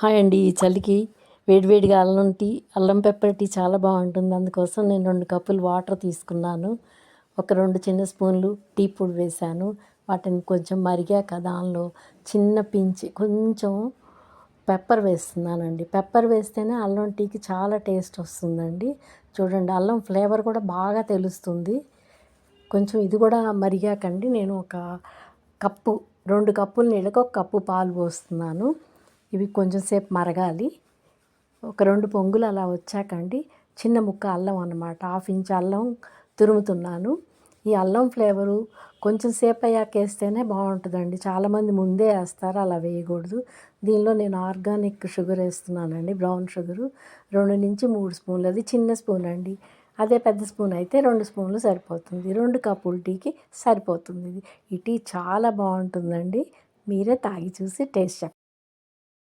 Hi అండి ఈ చలికి వేడివేడిగా అల్లం టీ అల్లం పెప్పర్ టీ చాలా బాగుంటుంది. అందుకోసం నేను రెండు కప్పులు వాటర్ తీసుకున్నాను. ఒక రెండు చిన్న స్పూన్లు టీ పొడి వేశాను. వాటిని కొంచెం మరిగాక దానిలో చిన్న పించి కొంచెం పెప్పర్ వేస్తున్నానండి. పెప్పర్ వేస్తేనే అల్లం టీకి చాలా టేస్ట్ వస్తుందండి. చూడండి అల్లం ఫ్లేవర్ కూడా బాగా తెలుస్తుంది. కొంచెం ఇది కూడా మరిగాకండి. నేను ఒక కప్పు రెండు కప్పులు నీళ్ళకి ఒక కప్పు పాలు పోస్తున్నాను. ఇవి కొంచెం సేపు మరగాలి. ఒక రెండు పొంగులు అలా వచ్చాకండి. చిన్న ముక్క అల్లం అన్నమాట. హాఫ్ ఇంచ్ అల్లం తురుముతున్నాను. ఈ అల్లం ఫ్లేవరు కొంచెం సేపు అయ్యాక వేస్తేనే బాగుంటుందండి. చాలామంది ముందే వేస్తారు అలా వేయకూడదు. దీనిలో నేను ఆర్గానిక్ షుగర్ వేస్తున్నానండి బ్రౌన్ షుగరు. రెండు నుంచి మూడు స్పూన్లు. అది చిన్న స్పూన్ అండి. అదే పెద్ద స్పూన్ అయితే రెండు స్పూన్లు సరిపోతుంది. రెండు కప్పుల టీకి సరిపోతుంది ఇది. ఈ టీ చాలా బాగుంటుందండి. మీరే తాగి చూసి టేస్ట్ చెప్పండి.